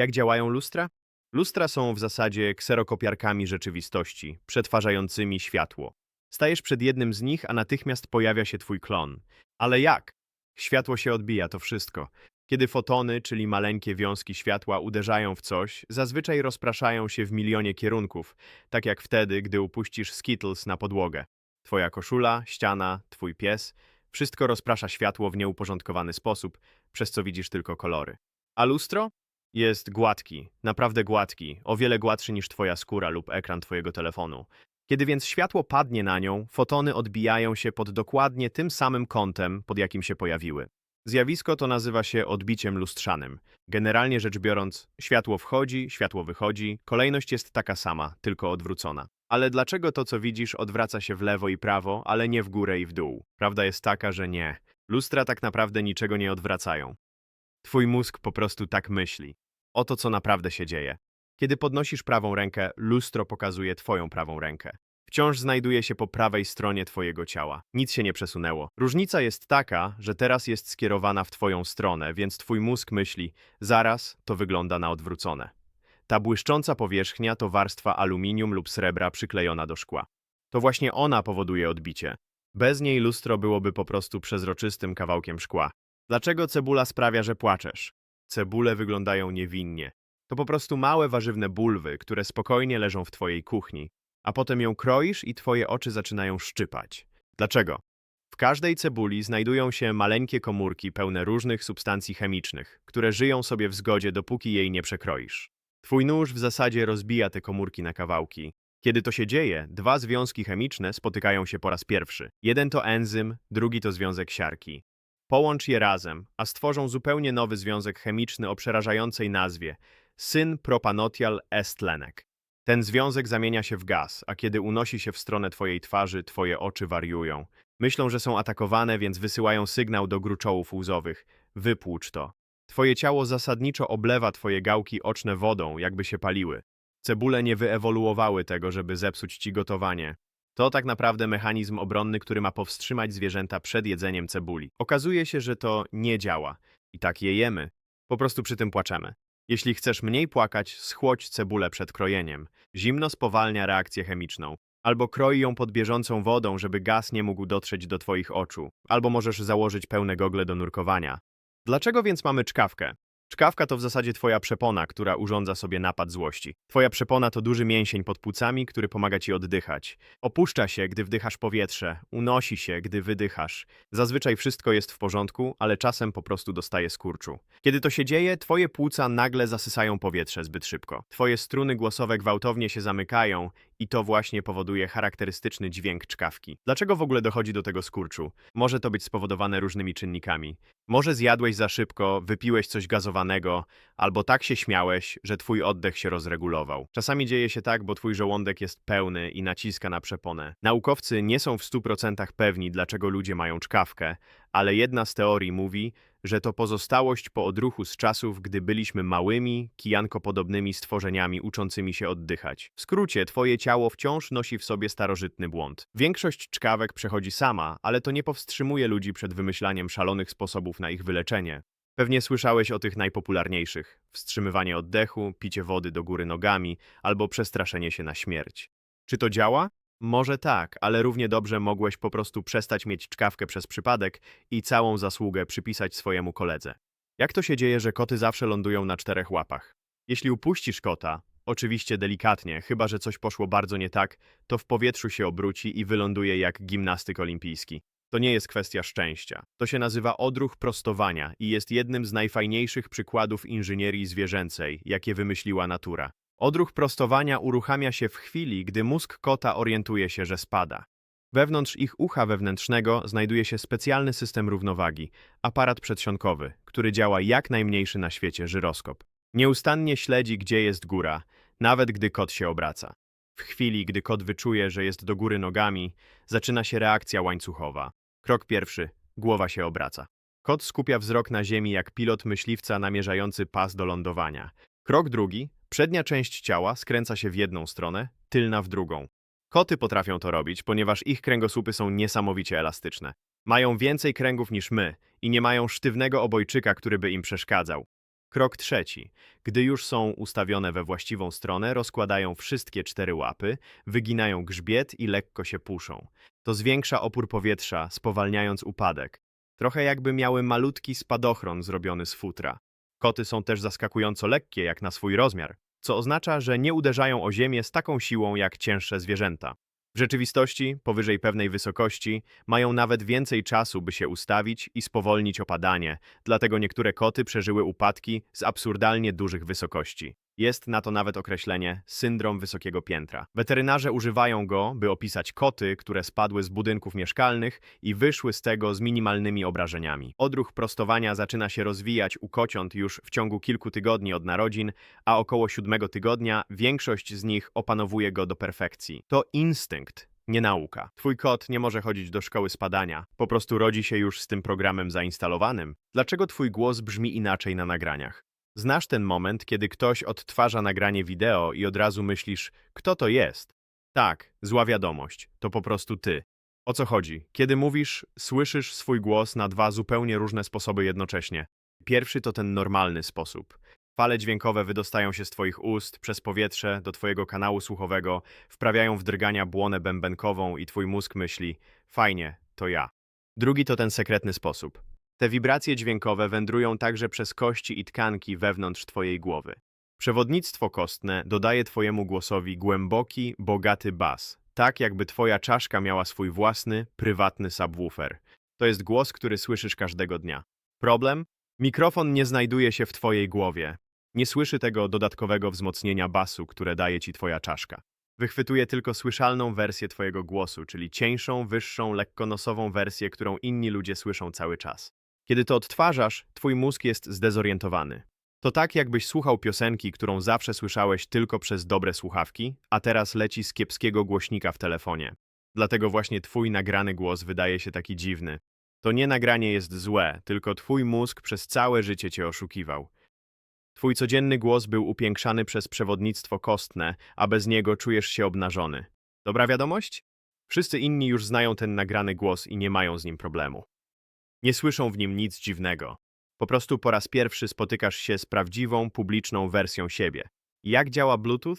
Jak działają lustra? Lustra są w zasadzie kserokopiarkami rzeczywistości, przetwarzającymi światło. Stajesz przed jednym z nich, a natychmiast pojawia się twój klon. Ale jak? Światło się odbija, to wszystko. Kiedy fotony, czyli maleńkie wiązki światła, uderzają w coś, zazwyczaj rozpraszają się w milionie kierunków, tak jak wtedy, gdy upuścisz Skittles na podłogę. Twoja koszula, ściana, twój pies wszystko rozprasza światło w nieuporządkowany sposób, przez co widzisz tylko kolory. A lustro? Jest gładki, naprawdę gładki, o wiele gładszy niż twoja skóra lub ekran twojego telefonu. Kiedy więc światło padnie na nią, fotony odbijają się pod dokładnie tym samym kątem, pod jakim się pojawiły. Zjawisko to nazywa się odbiciem lustrzanym. Generalnie rzecz biorąc, światło wchodzi, światło wychodzi, kolejność jest taka sama, tylko odwrócona. Ale dlaczego to, co widzisz, odwraca się w lewo i prawo, ale nie w górę i w dół? Prawda jest taka, że nie. Lustra tak naprawdę niczego nie odwracają. Twój mózg po prostu tak myśli. Oto co naprawdę się dzieje. Kiedy podnosisz prawą rękę, lustro pokazuje twoją prawą rękę. Wciąż znajduje się po prawej stronie twojego ciała. Nic się nie przesunęło. Różnica jest taka, że teraz jest skierowana w twoją stronę, więc twój mózg myśli, zaraz to wygląda na odwrócone. Ta błyszcząca powierzchnia to warstwa aluminium lub srebra przyklejona do szkła. To właśnie ona powoduje odbicie. Bez niej lustro byłoby po prostu przezroczystym kawałkiem szkła. Dlaczego cebula sprawia, że płaczesz? Cebule wyglądają niewinnie. To po prostu małe warzywne bulwy, które spokojnie leżą w twojej kuchni, a potem ją kroisz i twoje oczy zaczynają szczypać. Dlaczego? W każdej cebuli znajdują się maleńkie komórki pełne różnych substancji chemicznych, które żyją sobie w zgodzie, dopóki jej nie przekroisz. Twój nóż w zasadzie rozbija te komórki na kawałki. Kiedy to się dzieje, dwa związki chemiczne spotykają się po raz pierwszy. Jeden to enzym, drugi to związek siarki. Połącz je razem, a stworzą zupełnie nowy związek chemiczny o przerażającej nazwie syn-propanotial estlenek. Ten związek zamienia się w gaz, a kiedy unosi się w stronę twojej twarzy, twoje oczy wariują. Myślą, że są atakowane, więc wysyłają sygnał do gruczołów łzowych. Wypłucz to. Twoje ciało zasadniczo oblewa twoje gałki oczne wodą, jakby się paliły. Cebule nie wyewoluowały tego, żeby zepsuć ci gotowanie. To tak naprawdę mechanizm obronny, który ma powstrzymać zwierzęta przed jedzeniem cebuli. Okazuje się, że to nie działa. I tak je jemy. Po prostu przy tym płaczemy. Jeśli chcesz mniej płakać, schłodź cebulę przed krojeniem. Zimno spowalnia reakcję chemiczną. Albo kroi ją pod bieżącą wodą, żeby gaz nie mógł dotrzeć do twoich oczu. Albo możesz założyć pełne gogle do nurkowania. Dlaczego więc mamy czkawkę? Czkawka to w zasadzie twoja przepona, która urządza sobie napad złości. Twoja przepona to duży mięsień pod płucami, który pomaga ci oddychać. Opuszcza się, gdy wdychasz powietrze, unosi się, gdy wydychasz. Zazwyczaj wszystko jest w porządku, ale czasem po prostu dostaje skurczu. Kiedy to się dzieje, twoje płuca nagle zasysają powietrze zbyt szybko. Twoje struny głosowe gwałtownie się zamykają i to właśnie powoduje charakterystyczny dźwięk czkawki. Dlaczego w ogóle dochodzi do tego skurczu? Może to być spowodowane różnymi czynnikami. Może zjadłeś za szybko, wypiłeś coś gazowanego, albo tak się śmiałeś, że twój oddech się rozregulował. Czasami dzieje się tak, bo twój żołądek jest pełny i naciska na przeponę. Naukowcy nie są w 100% pewni, dlaczego ludzie mają czkawkę, ale jedna z teorii mówi, że to pozostałość po odruchu z czasów, gdy byliśmy małymi, kijankopodobnymi stworzeniami uczącymi się oddychać. W skrócie, twoje ciało wciąż nosi w sobie starożytny błąd. Większość czkawek przechodzi sama, ale to nie powstrzymuje ludzi przed wymyślaniem szalonych sposobów na ich wyleczenie. Pewnie słyszałeś o tych najpopularniejszych: wstrzymywanie oddechu, picie wody do góry nogami albo przestraszenie się na śmierć. Czy to działa? Może tak, ale równie dobrze mogłeś po prostu przestać mieć czkawkę przez przypadek i całą zasługę przypisać swojemu koledze. Jak to się dzieje, że koty zawsze lądują na czterech łapach? Jeśli upuścisz kota, oczywiście delikatnie, chyba że coś poszło bardzo nie tak, to w powietrzu się obróci i wyląduje jak gimnastyk olimpijski. To nie jest kwestia szczęścia. To się nazywa odruch prostowania i jest jednym z najfajniejszych przykładów inżynierii zwierzęcej, jakie wymyśliła natura. Odruch prostowania uruchamia się w chwili, gdy mózg kota orientuje się, że spada. Wewnątrz ich ucha wewnętrznego znajduje się specjalny system równowagi, aparat przedsionkowy, który działa jak najmniejszy na świecie żyroskop. Nieustannie śledzi, gdzie jest góra, nawet gdy kot się obraca. W chwili, gdy kot wyczuje, że jest do góry nogami, zaczyna się reakcja łańcuchowa. Krok pierwszy. Głowa się obraca. Kot skupia wzrok na ziemi jak pilot myśliwca namierzający pas do lądowania. Krok drugi. Przednia część ciała skręca się w jedną stronę, tylna w drugą. Koty potrafią to robić, ponieważ ich kręgosłupy są niesamowicie elastyczne. Mają więcej kręgów niż my i nie mają sztywnego obojczyka, który by im przeszkadzał. Krok trzeci. Gdy już są ustawione we właściwą stronę, rozkładają wszystkie cztery łapy, wyginają grzbiet i lekko się puszą. To zwiększa opór powietrza, spowalniając upadek. Trochę jakby miały malutki spadochron zrobiony z futra. Koty są też zaskakująco lekkie jak na swój rozmiar, co oznacza, że nie uderzają o ziemię z taką siłą jak cięższe zwierzęta. W rzeczywistości, powyżej pewnej wysokości, mają nawet więcej czasu, by się ustawić i spowolnić opadanie, dlatego niektóre koty przeżyły upadki z absurdalnie dużych wysokości. Jest na to nawet określenie syndrom wysokiego piętra. Weterynarze używają go, by opisać koty, które spadły z budynków mieszkalnych i wyszły z tego z minimalnymi obrażeniami. Odruch prostowania zaczyna się rozwijać u kociąt już w ciągu kilku tygodni od narodzin, a około siódmego tygodnia większość z nich opanowuje go do perfekcji. To instynkt, nie nauka. Twój kot nie może chodzić do szkoły spadania, po prostu rodzi się już z tym programem zainstalowanym. Dlaczego twój głos brzmi inaczej na nagraniach? Znasz ten moment, kiedy ktoś odtwarza nagranie wideo i od razu myślisz, kto to jest? Tak, zła wiadomość, to po prostu ty. O co chodzi? Kiedy mówisz, słyszysz swój głos na dwa zupełnie różne sposoby jednocześnie. Pierwszy to ten normalny sposób. Fale dźwiękowe wydostają się z twoich ust przez powietrze do twojego kanału słuchowego, wprawiają w drgania błonę bębenkową i twój mózg myśli, fajnie, to ja. Drugi to ten sekretny sposób. Te wibracje dźwiękowe wędrują także przez kości i tkanki wewnątrz twojej głowy. Przewodnictwo kostne dodaje twojemu głosowi głęboki, bogaty bas, tak jakby twoja czaszka miała swój własny, prywatny subwoofer. To jest głos, który słyszysz każdego dnia. Problem? Mikrofon nie znajduje się w twojej głowie. Nie słyszy tego dodatkowego wzmocnienia basu, które daje ci twoja czaszka. Wychwytuje tylko słyszalną wersję twojego głosu, czyli cieńszą, wyższą, lekkonosową wersję, którą inni ludzie słyszą cały czas. Kiedy to odtwarzasz, twój mózg jest zdezorientowany. To tak, jakbyś słuchał piosenki, którą zawsze słyszałeś tylko przez dobre słuchawki, a teraz leci z kiepskiego głośnika w telefonie. Dlatego właśnie twój nagrany głos wydaje się taki dziwny. To nie nagranie jest złe, tylko twój mózg przez całe życie cię oszukiwał. Twój codzienny głos był upiększany przez przewodnictwo kostne, a bez niego czujesz się obnażony. Dobra wiadomość? Wszyscy inni już znają ten nagrany głos i nie mają z nim problemu. Nie słyszą w nim nic dziwnego. Po prostu po raz pierwszy spotykasz się z prawdziwą, publiczną wersją siebie. Jak działa Bluetooth?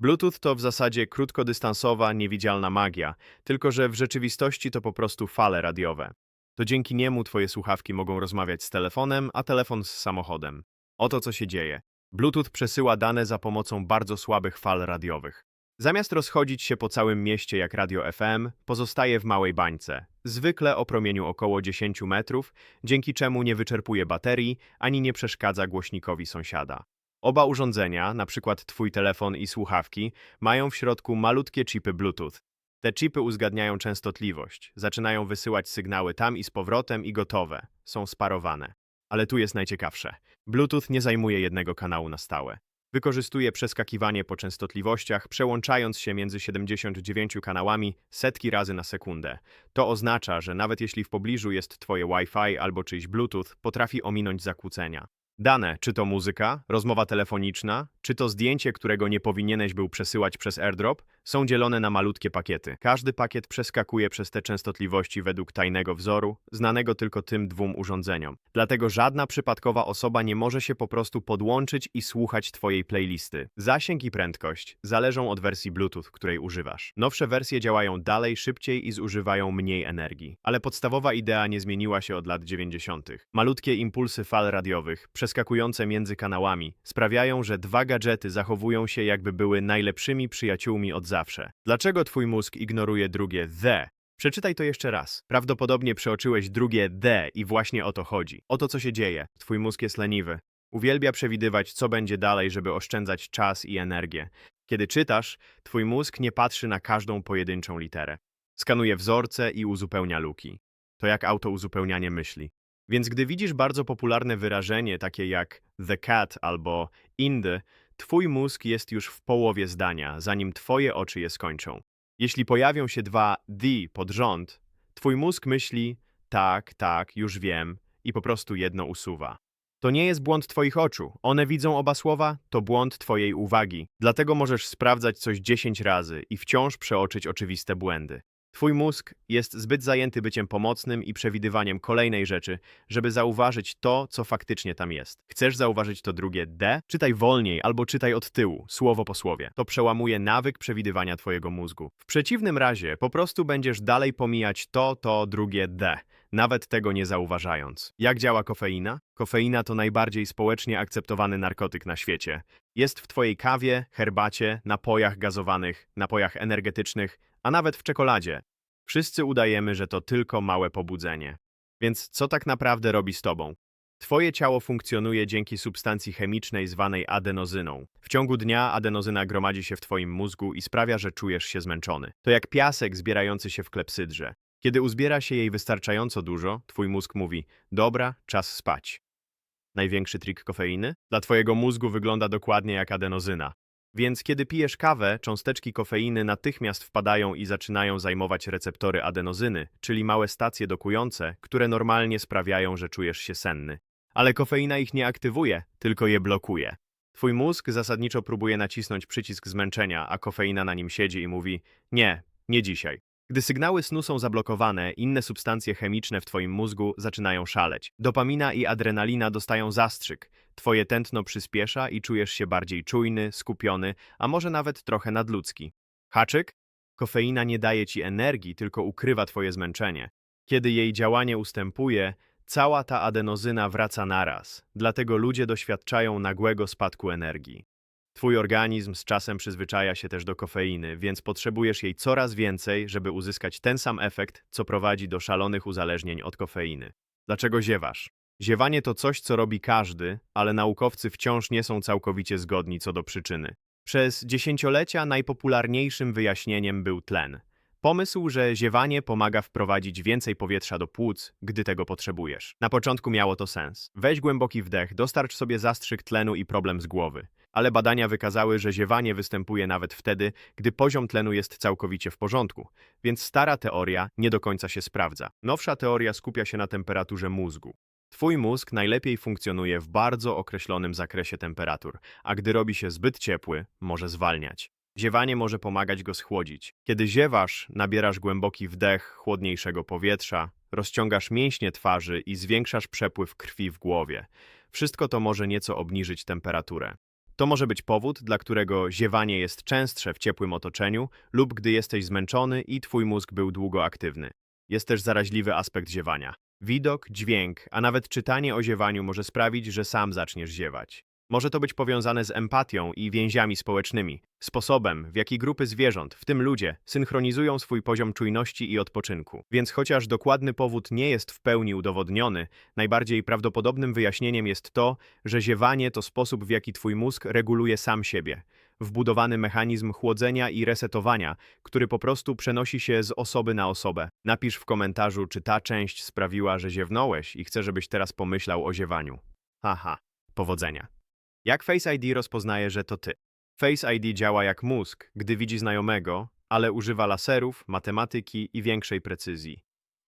Bluetooth to w zasadzie krótkodystansowa, niewidzialna magia, tylko że w rzeczywistości to po prostu fale radiowe. To dzięki niemu twoje słuchawki mogą rozmawiać z telefonem, a telefon z samochodem. Oto co się dzieje. Bluetooth przesyła dane za pomocą bardzo słabych fal radiowych. Zamiast rozchodzić się po całym mieście jak radio FM, pozostaje w małej bańce, zwykle o promieniu około 10 metrów, dzięki czemu nie wyczerpuje baterii ani nie przeszkadza głośnikowi sąsiada. Oba urządzenia, przykład twój telefon i słuchawki, mają w środku malutkie chipy Bluetooth. Te chipy uzgadniają częstotliwość, zaczynają wysyłać sygnały tam i z powrotem i gotowe, są sparowane. Ale tu jest najciekawsze. Bluetooth nie zajmuje jednego kanału na stałe. Wykorzystuje przeskakiwanie po częstotliwościach, przełączając się między 79 kanałami setki razy na sekundę. To oznacza, że nawet jeśli w pobliżu jest twoje Wi-Fi albo czyjś Bluetooth, potrafi ominąć zakłócenia. Dane, czy to muzyka, rozmowa telefoniczna, czy to zdjęcie, którego nie powinieneś był przesyłać przez AirDrop, są dzielone na malutkie pakiety. Każdy pakiet przeskakuje przez te częstotliwości według tajnego wzoru, znanego tylko tym dwóm urządzeniom. Dlatego żadna przypadkowa osoba nie może się po prostu podłączyć i słuchać twojej playlisty. Zasięg i prędkość zależą od wersji Bluetooth, której używasz. Nowsze wersje działają dalej, szybciej i zużywają mniej energii. Ale podstawowa idea nie zmieniła się od lat 90. Malutkie impulsy fal radiowych, przeskakujące między kanałami, sprawiają, że dwa gadżety zachowują się jakby były najlepszymi przyjaciółmi od zawsze. Dlaczego twój mózg ignoruje drugie the? Przeczytaj to jeszcze raz. Prawdopodobnie przeoczyłeś drugie the i właśnie o to chodzi. O to, co się dzieje. Twój mózg jest leniwy. Uwielbia przewidywać, co będzie dalej, żeby oszczędzać czas i energię. Kiedy czytasz, twój mózg nie patrzy na każdą pojedynczą literę. Skanuje wzorce i uzupełnia luki. To jak autouzupełnianie myśli. Więc gdy widzisz bardzo popularne wyrażenie takie jak the cat albo in the, twój mózg jest już w połowie zdania, zanim twoje oczy je skończą. Jeśli pojawią się dwa the pod rząd, twój mózg myśli tak, tak, już wiem i po prostu jedno usuwa. To nie jest błąd twoich oczu. One widzą oba słowa, to błąd twojej uwagi. Dlatego możesz sprawdzać coś 10 razy i wciąż przeoczyć oczywiste błędy. Twój mózg jest zbyt zajęty byciem pomocnym i przewidywaniem kolejnej rzeczy, żeby zauważyć to, co faktycznie tam jest. Chcesz zauważyć to drugie D? Czytaj wolniej albo czytaj od tyłu, słowo po słowie. To przełamuje nawyk przewidywania twojego mózgu. W przeciwnym razie po prostu będziesz dalej pomijać to, to drugie D, nawet tego nie zauważając. Jak działa kofeina? Kofeina to najbardziej społecznie akceptowany narkotyk na świecie. Jest w twojej kawie, herbacie, napojach gazowanych, napojach energetycznych, a nawet w czekoladzie. Wszyscy udajemy, że to tylko małe pobudzenie. Więc co tak naprawdę robi z tobą? Twoje ciało funkcjonuje dzięki substancji chemicznej zwanej adenozyną. W ciągu dnia adenozyna gromadzi się w twoim mózgu i sprawia, że czujesz się zmęczony. To jak piasek zbierający się w klepsydrze. Kiedy uzbiera się jej wystarczająco dużo, twój mózg mówi: Dobra, czas spać. Największy trik kofeiny? Dla twojego mózgu wygląda dokładnie jak adenozyna. Więc kiedy pijesz kawę, cząsteczki kofeiny natychmiast wpadają i zaczynają zajmować receptory adenozyny, czyli małe stacje dokujące, które normalnie sprawiają, że czujesz się senny. Ale kofeina ich nie aktywuje, tylko je blokuje. Twój mózg zasadniczo próbuje nacisnąć przycisk zmęczenia, a kofeina na nim siedzi i mówi: Nie, nie dzisiaj. Gdy sygnały snu są zablokowane, inne substancje chemiczne w twoim mózgu zaczynają szaleć. Dopamina i adrenalina dostają zastrzyk. Twoje tętno przyspiesza i czujesz się bardziej czujny, skupiony, a może nawet trochę nadludzki. Haczyk? Kofeina nie daje ci energii, tylko ukrywa twoje zmęczenie. Kiedy jej działanie ustępuje, cała ta adenozyna wraca naraz, dlatego ludzie doświadczają nagłego spadku energii. Twój organizm z czasem przyzwyczaja się też do kofeiny, więc potrzebujesz jej coraz więcej, żeby uzyskać ten sam efekt, co prowadzi do szalonych uzależnień od kofeiny. Dlaczego ziewasz? Ziewanie to coś, co robi każdy, ale naukowcy wciąż nie są całkowicie zgodni co do przyczyny. Przez dziesięciolecia najpopularniejszym wyjaśnieniem był tlen. Pomysł, że ziewanie pomaga wprowadzić więcej powietrza do płuc, gdy tego potrzebujesz. Na początku miało to sens. Weź głęboki wdech, dostarcz sobie zastrzyk tlenu i problem z głowy. Ale badania wykazały, że ziewanie występuje nawet wtedy, gdy poziom tlenu jest całkowicie w porządku, więc stara teoria nie do końca się sprawdza. Nowsza teoria skupia się na temperaturze mózgu. Twój mózg najlepiej funkcjonuje w bardzo określonym zakresie temperatur, a gdy robi się zbyt ciepły, może zwalniać. Ziewanie może pomagać go schłodzić. Kiedy ziewasz, nabierasz głęboki wdech chłodniejszego powietrza, rozciągasz mięśnie twarzy i zwiększasz przepływ krwi w głowie. Wszystko to może nieco obniżyć temperaturę. To może być powód, dla którego ziewanie jest częstsze w ciepłym otoczeniu lub gdy jesteś zmęczony i twój mózg był długo aktywny. Jest też zaraźliwy aspekt ziewania. Widok, dźwięk, a nawet czytanie o ziewaniu może sprawić, że sam zaczniesz ziewać. Może to być powiązane z empatią i więziami społecznymi, sposobem, w jaki grupy zwierząt, w tym ludzie, synchronizują swój poziom czujności i odpoczynku. Więc chociaż dokładny powód nie jest w pełni udowodniony, najbardziej prawdopodobnym wyjaśnieniem jest to, że ziewanie to sposób, w jaki twój mózg reguluje sam siebie. Wbudowany mechanizm chłodzenia i resetowania, który po prostu przenosi się z osoby na osobę. Napisz w komentarzu, czy ta część sprawiła, że ziewnąłeś i chcę, żebyś teraz pomyślał o ziewaniu. Haha, powodzenia. Jak Face ID rozpoznaje, że to ty? Face ID działa jak mózg, gdy widzi znajomego, ale używa laserów, matematyki i większej precyzji.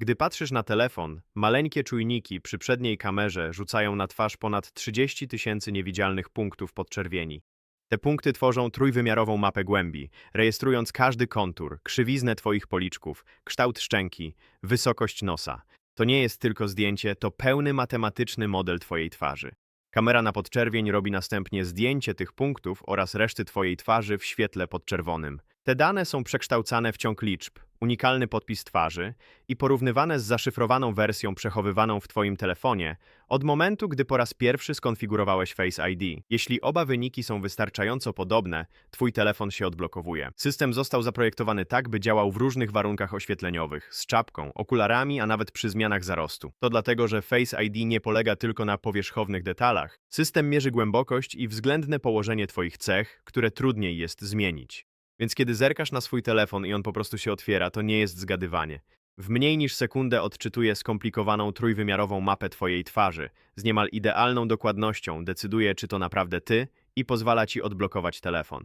Gdy patrzysz na telefon, maleńkie czujniki przy przedniej kamerze rzucają na twarz ponad 30 tysięcy niewidzialnych punktów podczerwieni. Te punkty tworzą trójwymiarową mapę głębi, rejestrując każdy kontur, krzywiznę twoich policzków, kształt szczęki, wysokość nosa. To nie jest tylko zdjęcie, to pełny matematyczny model twojej twarzy. Kamera na podczerwień robi następnie zdjęcie tych punktów oraz reszty Twojej twarzy w świetle podczerwonym. Te dane są przekształcane w ciąg liczb, unikalny podpis twarzy i porównywane z zaszyfrowaną wersją przechowywaną w Twoim telefonie od momentu, gdy po raz pierwszy skonfigurowałeś Face ID. Jeśli oba wyniki są wystarczająco podobne, Twój telefon się odblokowuje. System został zaprojektowany tak, by działał w różnych warunkach oświetleniowych, z czapką, okularami, a nawet przy zmianach zarostu. To dlatego, że Face ID nie polega tylko na powierzchownych detalach. System mierzy głębokość i względne położenie Twoich cech, które trudniej jest zmienić. Więc kiedy zerkasz na swój telefon i on po prostu się otwiera, to nie jest zgadywanie. W mniej niż sekundę odczytuje skomplikowaną trójwymiarową mapę twojej twarzy. Z niemal idealną dokładnością decyduje, czy to naprawdę ty i pozwala ci odblokować telefon.